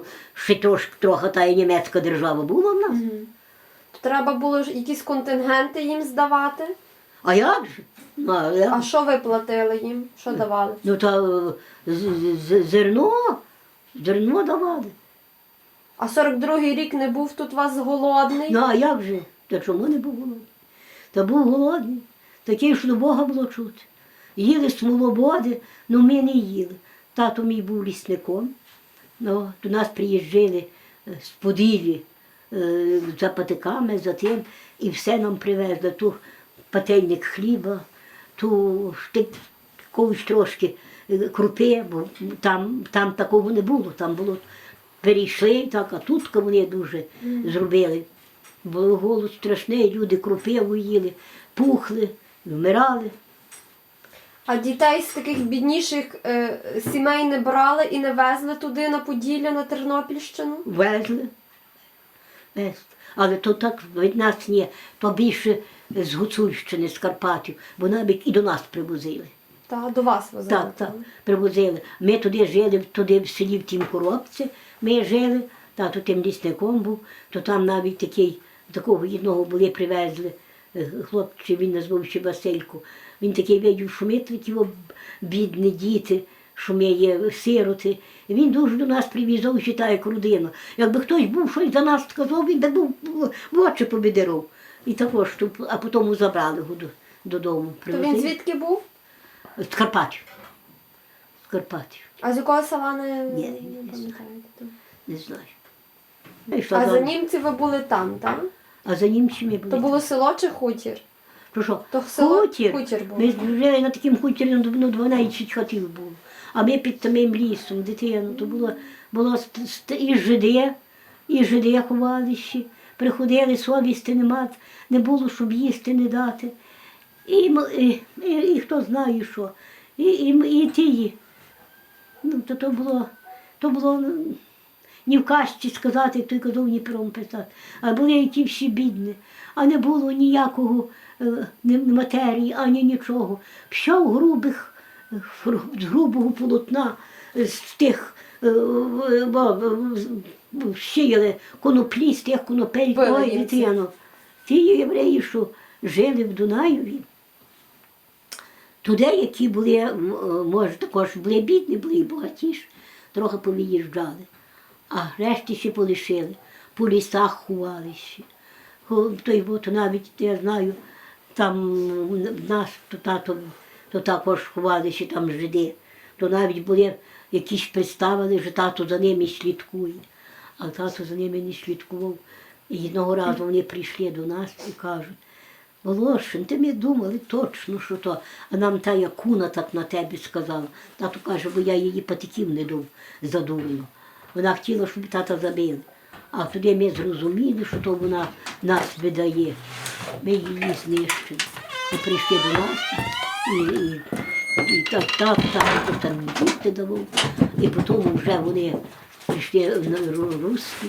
ну, ще трошки трохи та німецька держава була в нас. То Треба було ж якісь контингенти їм здавати. А як же? Ну, а, як? А що ви платили їм? Що давали? ну та е, зерно, зерно давали. А 42-й рік не був тут вас голодний? Ну а як же? Та чому не був голодний? Та був голодний. Такий, що до Бога було чути. Їли смолободи, ну ми не їли. Тато мій був лісником. Ну, до нас приїжджали е, з Поділі е, за патиками, за тим, і все нам привезли. Ту пательник хліба, ту штик, якогось трошки е, крупи, бо там, там такого не було. Там було перейшли, так, а тут вони дуже зробили. Було голод страшний, люди крупиву їли, пухли, вмирали. А дітей з таких бідніших е, сімей не брали і не везли туди на Поділля, на Тернопільщину? Везли. Везли. Але то так від нас ні, то більше з Гуцульщини, з Карпатів, бо навіть і до нас привозили. Та до вас возили. Так, так, привозили. Ми туди жили, туди в селі в тім коробці, ми жили, тато тим лісником був, то там навіть такий, такого одного були привезли, е, хлопчик, він назвався Василько. Він такий видів, що ми такі бідні діти, що ми є сироти. І він дуже до нас привізав, ще так, як родина. Якби хтось був щось за нас сказав, він би був в очі побідеров. І також, а потім забрали його додому. То він звідки був? З Карпатів. З Карпатів. А з якого села не, Ні, не ні. пам'ятаєте? Не знаю. Йшла А за- німців ви були там, так? А за німцями були. То було село чи хутір? Про що? То село Хутір. хутір був. Ми жили на такому хутірі, ну 12 хатів було. А ми під самим лісом, дитину. То було, було і жиди, і жиди ховалищі. Приходили, совісти нема, не було, щоб їсти не дати. І, і, і, і хто знає що. І, і, і ті. Ну, то, то було, то було ну, ні в кашті сказати, як той казав, ні пером писати. А були і ті всі бідні, а не було ніякого е, матерії, ані нічого. Все в грубих, е, з грубого полотна, е, з тих е, сіяли коноплі, з тих конопель, ой, дитино. Ті євреї, що жили в Дунаєві, то деякі були, е, може, також були бідні, були і багатіші, трохи повиїжджали, а решті ще полишили, по лісах ховалися. Хо- Той от навіть я знаю, там нас то тато то також ховалися там жиди. То навіть були якісь представили, що тато за ними слідкує. А тато за ними не слідкував. І одного разу вони прийшли до нас і кажуть, Волошин, ти ми думали точно, що то. А нам та якуна так на тебе сказала. Тато каже, бо я її патиків не дав задурно. Вона хотіла, щоб тата забили. А тоді ми зрозуміли, що то вона нас видає. Ми її знищили. І прийшли до нас, і, і, і так, так, так, то там їсти давав. І потім вже вони прийшли русські.